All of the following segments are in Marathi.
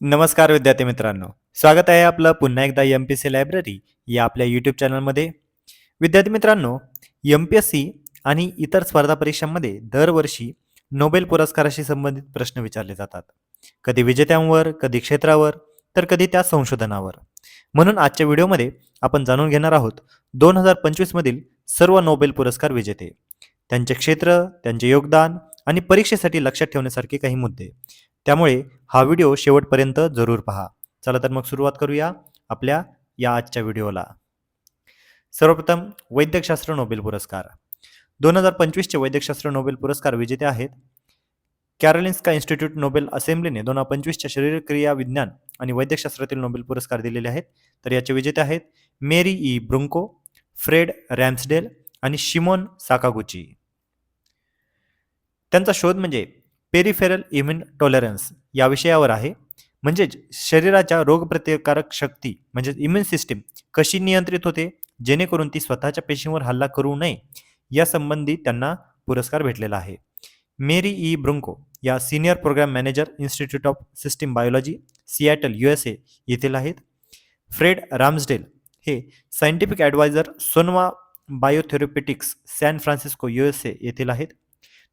नमस्कार विद्यार्थी मित्रांनो. स्वागत आहे आपलं पुन्हा एकदा एम पी सी लायब्ररी या आपल्या यूट्यूब चॅनलमध्ये. विद्यार्थी मित्रांनो एम पी एस सी आणि इतर स्पर्धा परीक्षांमध्ये दरवर्षी नोबेल पुरस्काराशी संबंधित प्रश्न विचारले जातात. कधी विजेत्यांवर कधी क्षेत्रावर तर कधी त्या संशोधनावर. म्हणून आजच्या व्हिडिओमध्ये आपण जाणून घेणार आहोत दोन हजार पंचवीसमधील सर्व नोबेल पुरस्कार विजेते. त्यांचे क्षेत्र त्यांचे योगदान आणि परीक्षेसाठी लक्षात ठेवण्यासारखे काही मुद्दे. त्यामुळे हा व्हिडिओ शेवटपर्यंत जरूर पहा. चला तर मग सुरुवात करूया आपल्या या आजच्या व्हिडिओला. सर्वप्रथम वैद्यकशास्त्र नोबेल पुरस्कार. दोन हजार पंचवीसचे वैद्यकशास्त्र नोबेल पुरस्कार विजेते आहेत. कॅरोलिन्स्का इन्स्टिट्यूट नोबेल असेंब्लीने दोन हजार पंचवीसच्या शरीरक्रिया विज्ञान आणि वैद्यकशास्त्रातील नोबेल पुरस्कार दिलेले आहेत. तर याचे विजेते आहेत मेरी ई ब्रुंको फ्रेड रॅम्सडेल आणि शिमोन साकागुची. त्यांचा शोध म्हणजे पेरिफेरल इम्युन टॉलरन्स या विषयावर आहे. म्हणजेच शरीराच्या रोगप्रतिकारक शक्ती म्हणजेच इम्युन सिस्टीम कशी नियंत्रित होते? जेणेकरून ती स्वतःच्या पेशींवर हल्ला करू नये. यासंबंधी त्यांना पुरस्कार भेटलेला आहे. Mary E. ब्रुंको या senior program manager institute of system biology Seattle U S A येथील आहेत. फ्रेड राम्सडेल हे scientific adviser Sonoma biotherapeutics San Francisco U S A येथील आहेत.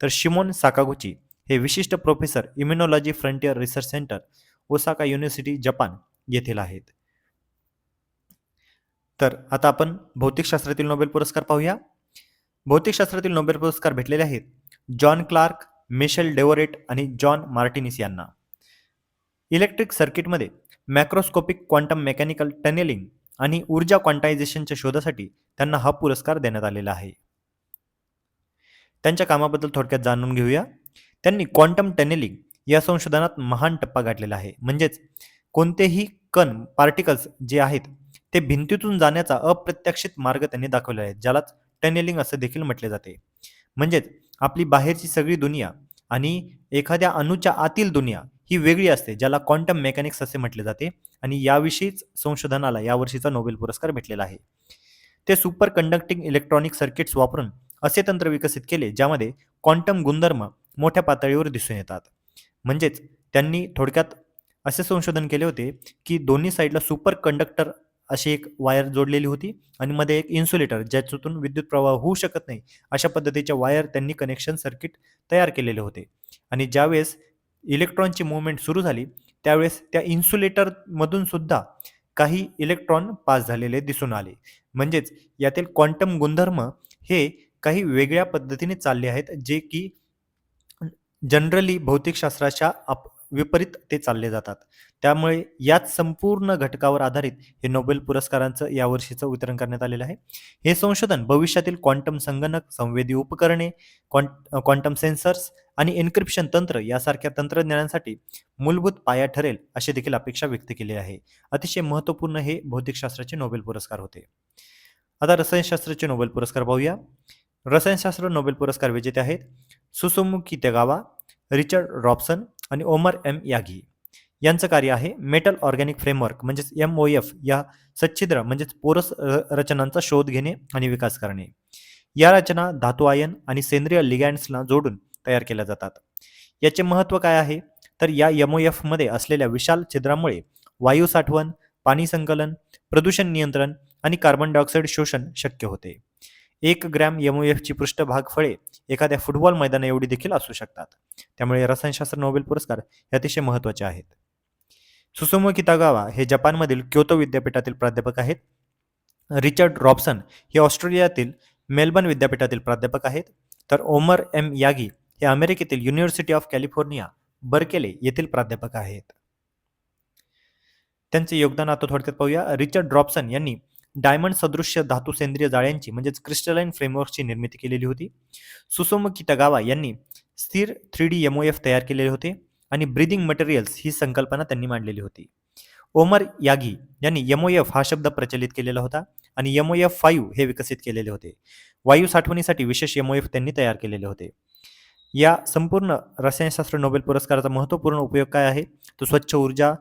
तर शिमोन साकागुची हे विशिष्ट professor immunology frontier research centre Osaka university Japan येथील आहेत. तर आता आपण भौतिकशास्त्रातील नोबेल पुरस्कार पाहूया. भौतिकशास्त्रातील नोबेल पुरस्कार भेटलेले आहेत जॉन क्लार्क मिशेल डेवोरेट आणि जॉन मार्टिनिस यांना. इलेक्ट्रिक सर्किटमध्ये मॅक्रोस्कोपिक क्वांटम मेकॅनिकल टनेलिंग आणि ऊर्जा क्वांटायझेशनच्या शोधासाठी त्यांना हा पुरस्कार देण्यात आलेला आहे. त्यांच्या कामाबद्दल थोडक्यात जाणून घेऊया. त्यांनी क्वांटम टनेलिंग या संशोधनात महान टप्पा गाठलेला आहे. म्हणजेच कोणतेही कण पार्टिकल्स जे आहेत ते भिंतीतून जाण्याचा अप्रत्याशित मार्ग त्यांनी दाखवलेला आहे ज्यालाच टनेलिंग असं देखील म्हटले जाते. म्हणजेच आपली बाहेरची सगळी दुनिया आणि एखाद्या अणूच्या आतील दुनिया ही वेगळी असते ज्याला क्वांटम मेकॅनिक्स असे म्हटले जाते आणि याविषयीच संशोधनाला यावर्षीचा नोबेल पुरस्कार भेटलेला आहे. ते सुपर कंडक्टिंग इलेक्ट्रॉनिक सर्किट्स वापरून असे तंत्र विकसित केले ज्यामध्ये क्वांटम गुणधर्म मोठ्या पातळीवर दिसून येतात. म्हणजेच त्यांनी थोडक्यात असे संशोधन केले होते की दोन्ही साईडला सुपर कंडक्टर अशी एक वायर जोडलेली होती आणि मध्ये एक इन्सुलेटर ज्याच्यातून विद्युत प्रवाह होऊ शकत नाही अशा पद्धतीच्या वायर त्यांनी कनेक्शन सर्किट तयार केलेले होते. आणि ज्यावेळेस इलेक्ट्रॉनची मुवमेंट सुरू झाली त्यावेळेस त्या इन्सुलेटरमधून सुद्धा काही इलेक्ट्रॉन पास झालेले दिसून आले. म्हणजेच यातील क्वांटम गुणधर्म हे काही वेगळ्या पद्धतीने चालले आहेत जे की जनरली भौतिकशास्त्राच्या अप विपरीत ते चालले जातात. त्यामुळे याच संपूर्ण घटकावर आधारित हे नोबेल पुरस्कारांचं यावर्षीचं वितरण करण्यात आलेलं आहे. हे संशोधन भविष्यातील क्वांटम संगणक संवेदी उपकरणे क्वांट क्वांटम सेन्सर्स आणि एन्क्रिप्शन तंत्र यासारख्या तंत्रज्ञानासाठी मूलभूत पाया ठरेल अशी देखील अपेक्षा व्यक्त केली आहे. अतिशय महत्त्वपूर्ण हे भौतिकशास्त्राचे नोबेल पुरस्कार होते. आता रसायनशास्त्राचे नोबेल पुरस्कार पाहूया. रसायनशास्त्र नोबेल पुरस्कार विजेते आहेत. सुसुमुकी तेगावा रिचर्ड रॉबसन आणि ओमर एम यागी. यांचं कार्य आहे मेटल ऑर्गॅनिक फ्रेमवर्क म्हणजेच एम ओ एफ या सच्छिद्र म्हणजेच पोरस रचनांचा शोध घेणे आणि विकास करणे. या रचना धातू आयन आणि सेंद्रिय लिगॅन्ड्सला जोडून तयार केल्या जातात. याचे महत्त्व काय आहे? तर या एम ओ एफमध्ये असलेल्या विशाल छिद्रामुळे वायू साठवण पाणी संकलन प्रदूषण नियंत्रण आणि कार्बन डायऑक्साईड शोषण शक्य होते. एक ग्रॅम एम एफची पृष्ठभाग फळे एखाद्या फुटबॉल मैदाना एवढी देखील असू शकतात. त्यामुळे रसायनशास्त्र नोबेल पुरस्कार हे अतिशय महत्त्वाचे आहेत. सुसुमो कितागावा हे जपानमधील क्योतो विद्यापीठातील प्राध्यापक आहेत. रिचर्ड रॉबसन हे ऑस्ट्रेलियातील मेलबर्न विद्यापीठातील प्राध्यापक आहेत. तर ओमर एम यागी हे अमेरिकेतील युनिव्हर्सिटी ऑफ कॅलिफोर्निया बर्केले येथील प्राध्यापक आहेत. त्यांचे योगदान आता थोडक्यात पाहूया. रिचर्ड रॉबसन यांनी डायमंड सदृश्य धातू सेंद्रिय जाळ्यांची म्हणजेच क्रिस्टलाइन फ्रेमवर्कची निर्मिती केलेली होती. सुसोम किटगावा यांनी स्थिर थ्री डी एम एफ तयार केलेले होते आणि ब्रिदिंग मटेरियल्स ही संकल्पना त्यांनी मांडलेली होती. ओमर यागी यांनी एम एफ हा शब्द प्रचलित केलेला होता आणि एम एफ फाईव्ह हे विकसित केलेले होते. वायू साठवणीसाठी विशेष एम एफ त्यांनी तयार केलेले होते. या संपूर्ण रसायनशास्त्र नोबेल पुरस्काराचा महत्त्वपूर्ण उपयोग काय आहे? तो स्वच्छ ऊर्जा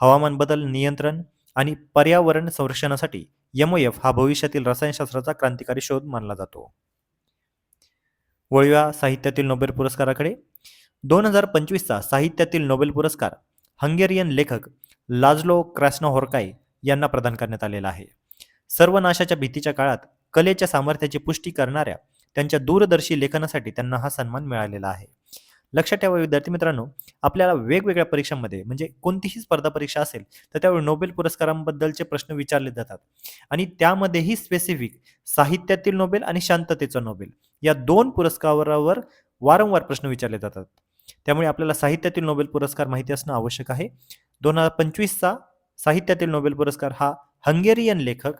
हवामान बदल नियंत्रण आणि पर्यावरण संरक्षणासाठी एफ हा भविष्यातील रसायनशास्त्राचा क्रांतिकारी शोध मानला जातो. वळूया साहित्यातील नोबेल पुरस्काराकडे दोन हजार पंचवीसचा साहित्यातील नोबेल पुरस्कार हंगेरियन लेखक लाजलो क्रॅस्नोहोर्काय यांना प्रदान करण्यात आलेला आहे. सर्वनाशाच्या भीतीच्या काळात कलेच्या सामर्थ्याची पुष्टी करणाऱ्या त्यांच्या दूरदर्शी लेखनासाठी त्यांना हा सन्मान मिळालेला आहे. लक्षात ठेवा विद्यार्थी मित्रांनो आपल्याला वेगवेगळ्या परीक्षांमध्ये म्हणजे कोणतीही स्पर्धा परीक्षा असेल तर त्यावेळी नोबेल पुरस्कारांबद्दलचे प्रश्न विचारले जातात. आणि त्यामध्येही स्पेसिफिक साहित्यातील नोबेल आणि शांततेचा नोबेल या दोन पुरस्कारावर वारंवार प्रश्न विचारले जातात. त्यामुळे आपल्याला साहित्यातील नोबेल पुरस्कार माहिती असणं आवश्यक आहे. दोन हजार पंचवीसचा साहित्यातील नोबेल पुरस्कार हा हंगेरियन लेखक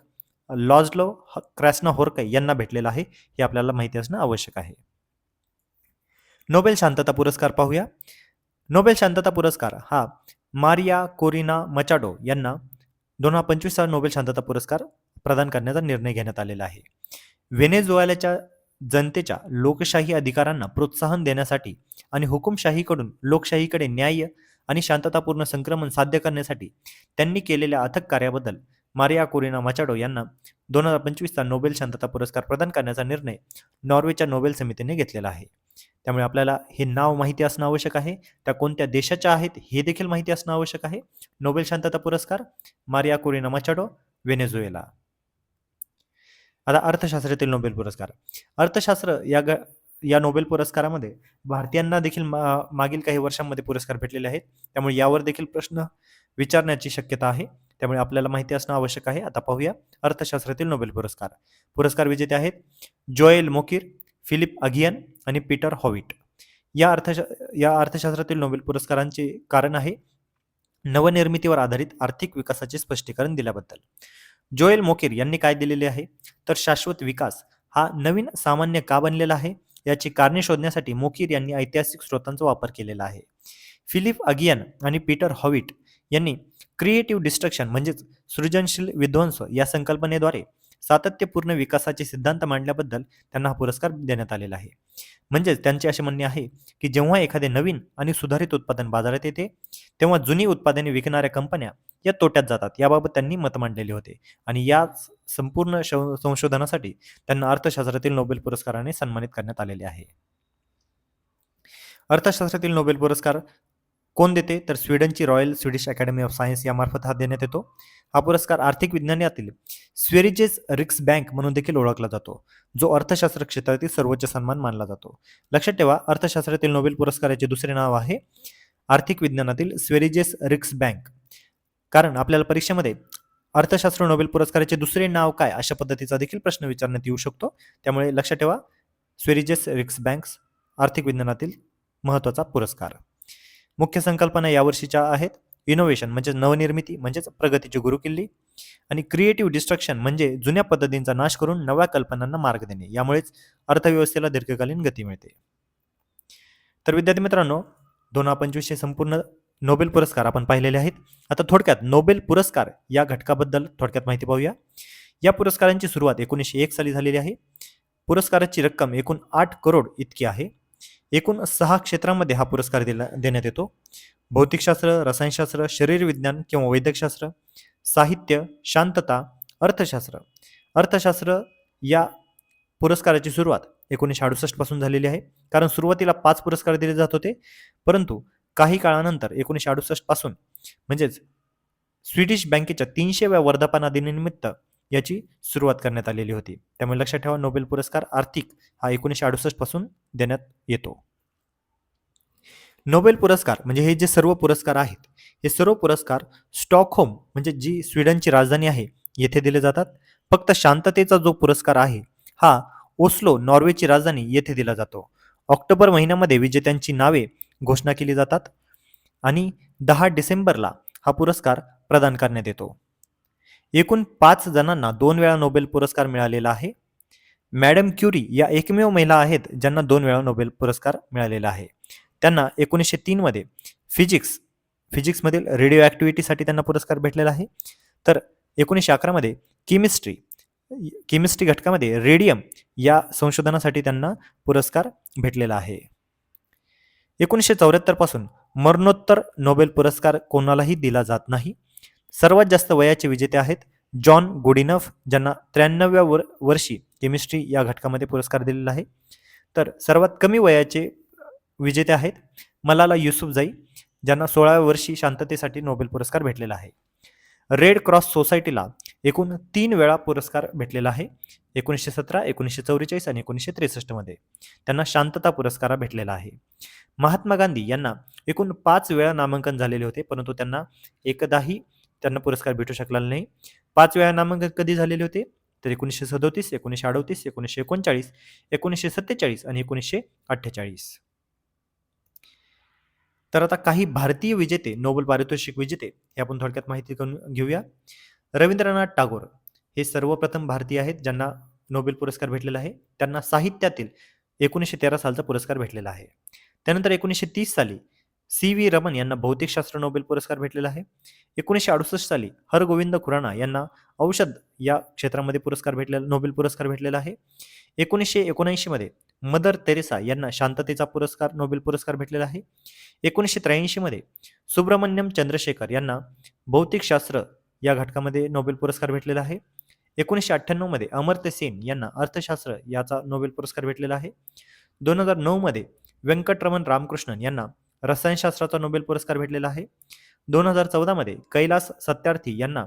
लॉजलो क्रॅस्ना होरकई यांना भेटलेला आहे. हे आपल्याला माहिती असणं आवश्यक आहे. नोबेल शांतता पुरस्कार पाहूया. नोबेल शांतता पुरस्कार हा. मारिया कोरिना मचाडो यांना दोन हजार पंचवीसचा नोबेल शांतता पुरस्कार प्रदान करण्याचा निर्णय घेण्यात आलेला आहे. व्हेनेझुएलाच्या जनतेच्या लोकशाही अधिकारांना प्रोत्साहन देण्यासाठी आणि हुकुमशाहीकडून लोकशाहीकडे न्याय्य आणि शांततापूर्ण संक्रमण साध्य करण्यासाठी त्यांनी केलेल्या अथक कार्याबद्दल मारिया कोरिना मचाडो यांना दोन हजार पंचवीसचा नोबेल शांतता पुरस्कार प्रदान करण्याचा निर्णय नॉर्वेच्या नोबेल समितीने घेतलेला आहे. त्यामुळे आपल्याला हे नाव माहिती असणं आवश्यक आहे. त्या कोणत्या देशाच्या आहेत हे देखील माहिती असणं आवश्यक आहे. नोबेल शांतता पुरस्कार मारिया कोरिना मचाडो व्हेनेझुएला. आता अर्थशास्त्रातील नोबेल पुरस्कार. अर्थशास्त्र या ग या नोबेल पुरस्कारामध्ये भारतीयांना देखील मा मागील काही वर्षांमध्ये पुरस्कार भेटलेले आहेत. त्यामुळे यावर देखील प्रश्न विचारण्याची शक्यता आहे. त्यामुळे आपल्याला माहिती असणं आवश्यक आहे. आता पाहूया अर्थशास्त्रातील नोबेल पुरस्कार. पुरस्कार विजेते आहेत जोएल मोकीर फिलिप अगियन आणि पीटर हॉविट. या अर्थशा या अर्थशास्त्रातील नोबेल पुरस्कारांचे कारण आहे नवनिर्मितीवर आधारित आर्थिक विकासाचे स्पष्टीकरण दिल्याबद्दल. जोएल मोकीर यांनी काय दिलेले आहे? तर शाश्वत विकास हा नवीन सामान्य का बनलेला आहे? याची कारणे शोधण्यासाठी मोकीर यांनी ऐतिहासिक स्रोतांचा वापर केलेला आहे. फिलिप अगियन आणि पीटर हॉविट यांनी क्रिएटिव्ह डिस्ट्रक्शन म्हणजेच सृजनशील विध्वंस या संकल्पनेद्वारे सातत्यपूर्ण विकासाचे सिद्धांत मांडल्याबद्दल त्यांना हा पुरस्कार देण्यात आलेला आहे. म्हणजेच त्यांचे असे म्हणणे आहे की जेव्हा एखादे नवीन आणि सुधारित उत्पादन बाजारात येते तेव्हा जुनी उत्पादने विकणाऱ्या कंपन्या या तोट्यात जातात. याबाबत त्यांनी मत मांडलेले होते आणि या संपूर्ण संशोधनासाठी त्यांना अर्थशास्त्रातील नोबेल पुरस्काराने सन्मानित करण्यात आलेले आहे. अर्थशास्त्रातील नोबेल पुरस्कार कोण देते? तर स्वीडनची royal Swedish academy of science यामार्फत हा देण्यात येतो. हा पुरस्कार आर्थिक विज्ञानातील स्वेरिजेस रिक्स बँक म्हणून देखील ओळखला जातो जो अर्थशास्त्र क्षेत्रातील सर्वोच्च सन्मान मानला जातो. लक्षात ठेवा अर्थशास्त्रातील नोबेल पुरस्काराचे दुसरे नाव आहे आर्थिक विज्ञानातील स्वेरिजेस रिक्स बँक. कारण आपल्याला परीक्षेमध्ये अर्थशास्त्र नोबेल पुरस्काराचे दुसरे नाव काय अशा पद्धतीचा देखील प्रश्न विचारण्यात येऊ शकतो. त्यामुळे लक्षात ठेवा स्वेरिजेस रिक्स बँक्स आर्थिक विज्ञानातील महत्त्वाचा पुरस्कार. मुख्य संकल्पना यावर्षीच्या आहेत. इनोव्हेशन म्हणजे नवनिर्मिती म्हणजेच प्रगतीची गुरुकिल्ली आणि क्रिएटिव्ह डिस्ट्रक्शन म्हणजे जुन्या पद्धतींचा नाश करून नव्या कल्पनांना मार्ग देणे. यामुळेच अर्थव्यवस्थेला दीर्घकालीन गती मिळते. तर विद्यार्थी मित्रांनो दोन हजार पंचवीसशे संपूर्ण नोबेल पुरस्कार आपण पाहिलेले आहेत. आता थोडक्यात नोबेल पुरस्कार या घटकाबद्दल थोडक्यात माहिती पाहूया. या पुरस्कारांची सुरुवात एकोणीसशे एक साली झालेली आहे. पुरस्काराची रक्कम एकूण आठ करोड इतकी आहे. एकूण सहा क्षेत्रामध्ये हा पुरस्कार दिला देण्यात येतो. भौतिकशास्त्र रसायनशास्त्र शरीरविज्ञान किंवा वैद्यकशास्त्र साहित्य शांतता अर्थशास्त्र. अर्थशास्त्र या पुरस्काराची सुरुवात एकोणीसशे अडुसष्टपासून झालेली आहे. कारण सुरुवातीला पाच पुरस्कार दिले जात होते. परंतु काही काळानंतर एकोणीसशे अडुसष्टपासून म्हणजेच स्वीडिश बँकेच्या तीनशेव्या वर्धापना दिनानिमित्त याची सुरुवात करण्यात आलेली होती. त्यामुळे लक्षात ठेवा नोबेल पुरस्कार आर्थिक हा एकोणीसशे अडुसष्टपासून देण्यात येतो. नोबेल पुरस्कार म्हणजे हे जे सर्व पुरस्कार आहेत हे सर्व पुरस्कार स्टॉकहोम म्हणजे जी स्वीडनची राजधानी आहे येथे दिले जातात. फक्त शांततेचा जो पुरस्कार आहे हा ओस्लो नॉर्वेची राजधानी येथे दिला जातो. ऑक्टोबर महिन्यामध्ये विजेत्यांची नावे घोषणा केली जातात आणि दहा डिसेंबरला हा पुरस्कार प्रदान करण्यात येतो. एकूण पाच जणांना दोन वेळा नोबेल पुरस्कार मिळालेला आहे. मॅडम क्युरी या एकमेव महिला आहेत ज्यांना दोन वेळा नोबेल पुरस्कार मिळालेला आहे. त्यांना एकोणीसशे तीनमध्ये फिजिक्स फिजिक्समधील रेडिओ ॲक्टिव्हिटीसाठी त्यांना पुरस्कार भेटलेला आहे. तर एकोणीसशे अकरामध्ये केमिस्ट्री केमिस्ट्री घटकामध्ये रेडियम या संशोधनासाठी त्यांना पुरस्कार भेटलेला आहे. एकोणीसशे चौऱ्याहत्तरपासून मरणोत्तर नोबेल पुरस्कार कोणालाही दिला जात नाही. सर्वात जास्त वयाचे विजेते आहेत जॉन गुडिनफ ज्यांना त्र्याण्णव्या वर वर्षी केमिस्ट्री या घटकामध्ये पुरस्कार दिलेला आहे. तर सर्वात कमी वयाचे विजेते आहेत मलाला युसुफजाई ज्यांना सोळाव्या वर्षी शांततेसाठी नोबेल पुरस्कार भेटलेला आहे. रेड क्रॉस सोसायटीला एकूण तीन वेळा पुरस्कार भेटलेला आहे एकोणीसशे सतरा एकोणीसशे चौवेचाळीस आणि एकोणीसशे त्रेसष्टमध्ये त्यांना शांतता पुरस्कार भेटलेला आहे. महात्मा गांधी यांना एकूण पाच वेळा नामांकन झालेले होते परंतु त्यांना एकदाही त्यांना पुरस्कार भेटू शकला नाही. पाच वेळा नामांकन कधी झालेले होते? तर एकोणीसशे सदोतीस एकोणीसशे अडोतीस एकोणीसशे एकोणचाळीस एकोणीसशे सत्तेचाळीस आणि एकोणीसशे अठ्ठेचाळीस. तर आता काही भारतीय विजेते नोबेल पारितोषिक विजेते हे आपण थोडक्यात माहिती करून घेऊया. रवींद्रनाथ टागोर हे सर्वप्रथम भारतीय आहेत ज्यांना नोबेल पुरस्कार भेटलेला आहे. त्यांना साहित्यातील एकोणीसशे तेरा सालचा पुरस्कार भेटलेला आहे. त्यानंतर एकोणीसशे तीस साली सी व्ही रमन यांना भौतिकशास्त्र नोबेल पुरस्कार भेटलेला आहे. एकोणीसशे अडुसष्ट साली हरगोविंद खुराना यांना औषध या क्षेत्रामध्ये पुरस्कार भेटलेला नोबेल पुरस्कार भेटलेला आहे. एकोणीसशे एकोणऐंशीमध्ये मदर तेरेसा यांना शांततेचा पुरस्कार नोबेल पुरस्कार भेटलेला आहे. एकोणीसशे त्र्याऐंशीमध्ये सुब्रमण्यम चंद्रशेखर यांना भौतिकशास्त्र या घटकामध्ये नोबेल पुरस्कार भेटलेला आहे. एकोणीसशे अठ्ठ्याण्णवमध्ये अमर्त्य सेन यांना अर्थशास्त्र याचा नोबेल पुरस्कार भेटलेला आहे. दोन हजार नऊमध्ये व्यंकटरमण रामकृष्णन यांना रसायनशास्त्राचा नोबेल पुरस्कार भेटलेला आहे. दोन हजार चौदामध्ये कैलास सत्यार्थी यांना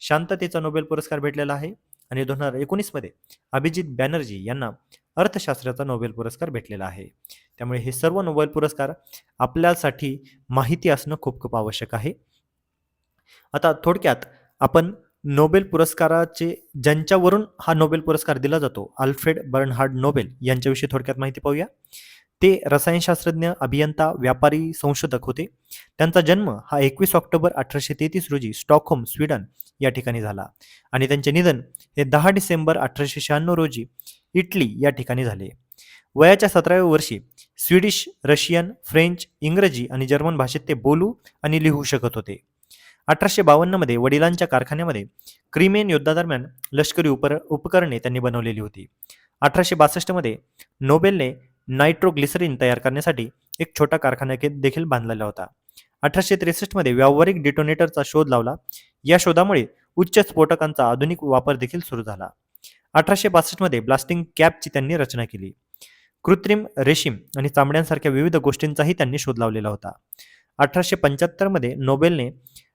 शांततेचा नोबेल पुरस्कार भेटलेला आहे. आणि दोन हजार एकोणीसमध्ये अभिजित बॅनर्जी यांना अर्थशास्त्राचा नोबेल पुरस्कार भेटलेला आहे. त्यामुळे हे सर्व नोबेल पुरस्कार आपल्यासाठी माहिती असणं खूप खूप आवश्यक आहे. आता थोडक्यात आपण नोबेल पुरस्काराचे ज्यांच्यावरून हा नोबेल पुरस्कार दिला जातो अल्फ्रेड बर्नहार्ड नोबेल यांच्याविषयी थोडक्यात माहिती पाहूया. ते रसायनशास्त्रज्ञ अभियंता व्यापारी संशोधक होते. त्यांचा जन्म हा एकवीस ऑक्टोबर अठराशे तेहतीस रोजी स्टॉकहोम स्वीडन या ठिकाणी झाला. आणि त्यांचे निधन हे दहा डिसेंबर अठराशे शहाण्णव रोजी इटली या ठिकाणी झाले. वयाच्या सतराव्या वर्षी स्वीडिश रशियन फ्रेंच इंग्रजी आणि जर्मन भाषेत ते बोलू आणि लिहू शकत होते. अठराशे बावन्नमध्ये वडिलांच्या कारखान्यामध्ये क्रिमेन युद्धादरम्यान लष्करी उपर उपकरणे त्यांनी बनवलेली होती. अठराशे बासष्टमध्ये नोबेलने नायट्रोग्लिसरीन तयार करण्यासाठी एक छोटा कारखाना देखील बांधलेला होता. अठराशे त्रेसष्टमध्ये व्यावहारिक डिटोनेटरचा शोध लावला. या शोधामुळे उच्च स्फोटकांचा आधुनिक वापर देखील सुरू झाला. अठराशे बासष्टमध्ये ब्लास्टिंग कॅपची त्यांनी रचना केली. कृत्रिम रेशीम आणि चामड्यांसारख्या विविध गोष्टींचाही त्यांनी शोध लावलेला होता. अठराशे पंच्याहत्तरमध्ये नोबेलने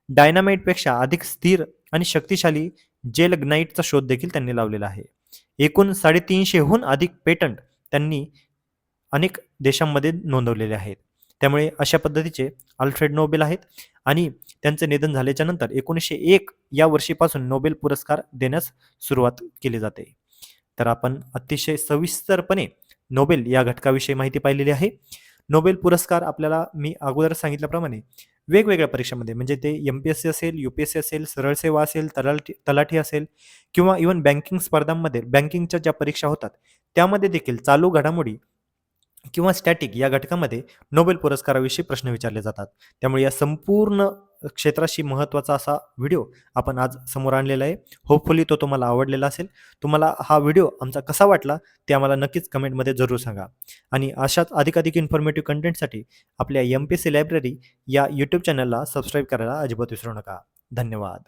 डायनामाइटपेक्षा अधिक स्थिर आणि शक्तिशाली जेलग्नाईटचा शोध देखील त्यांनी लावलेला आहे. एकूण साडेतीनशेहून अधिक पेटंट त्यांनी अनेक देशांमध्ये नोंदवलेले आहेत. त्यामुळे अशा पद्धतीचे अल्फ्रेड नोबेल आहेत आणि त्यांचे निधन झाल्याच्यानंतर एकोणीसशे एक या वर्षीपासून नोबेल पुरस्कार देण्यास सुरुवात केली जाते. तर आपण अतिशय सविस्तरपणे नोबेल या घटकाविषयी माहिती पाहिलेली आहे. नोबेल पुरस्कार आपल्याला मी अगोदर सांगितल्याप्रमाणे वेगवेगळ्या परीक्षांमध्ये म्हणजे ते एम पी एस सी असेल यू पी एस सी असेल सरळ सेवा असेल तलाठी तलाठी असेल किंवा इवन बँकिंग स्पर्धांमध्ये बँकिंगच्या ज्या परीक्षा होतात त्यामध्ये देखील चालू घडामोडी किंवा स्टॅटिक या घटकामध्ये नोबेल पुरस्काराविषयी प्रश्न विचारले जातात. त्यामुळे या संपूर्ण क्षेत्राशी महत्त्वाचा असा व्हिडिओ आपण आज समोर आणलेला आहे. होपफुली तो तुम्हाला आवडलेला असेल. तुम्हाला हा व्हिडिओ आमचा कसा वाटला ते आम्हाला नक्कीच कमेंटमध्ये जरूर सांगा. आणि अशाच अधिकाधिक इन्फॉर्मेटिव्ह कंटेंटसाठी आपल्या एम पी सी लायब्ररी या यूट्यूब चॅनलला सबस्क्राईब करायला अजिबात विसरू नका. धन्यवाद.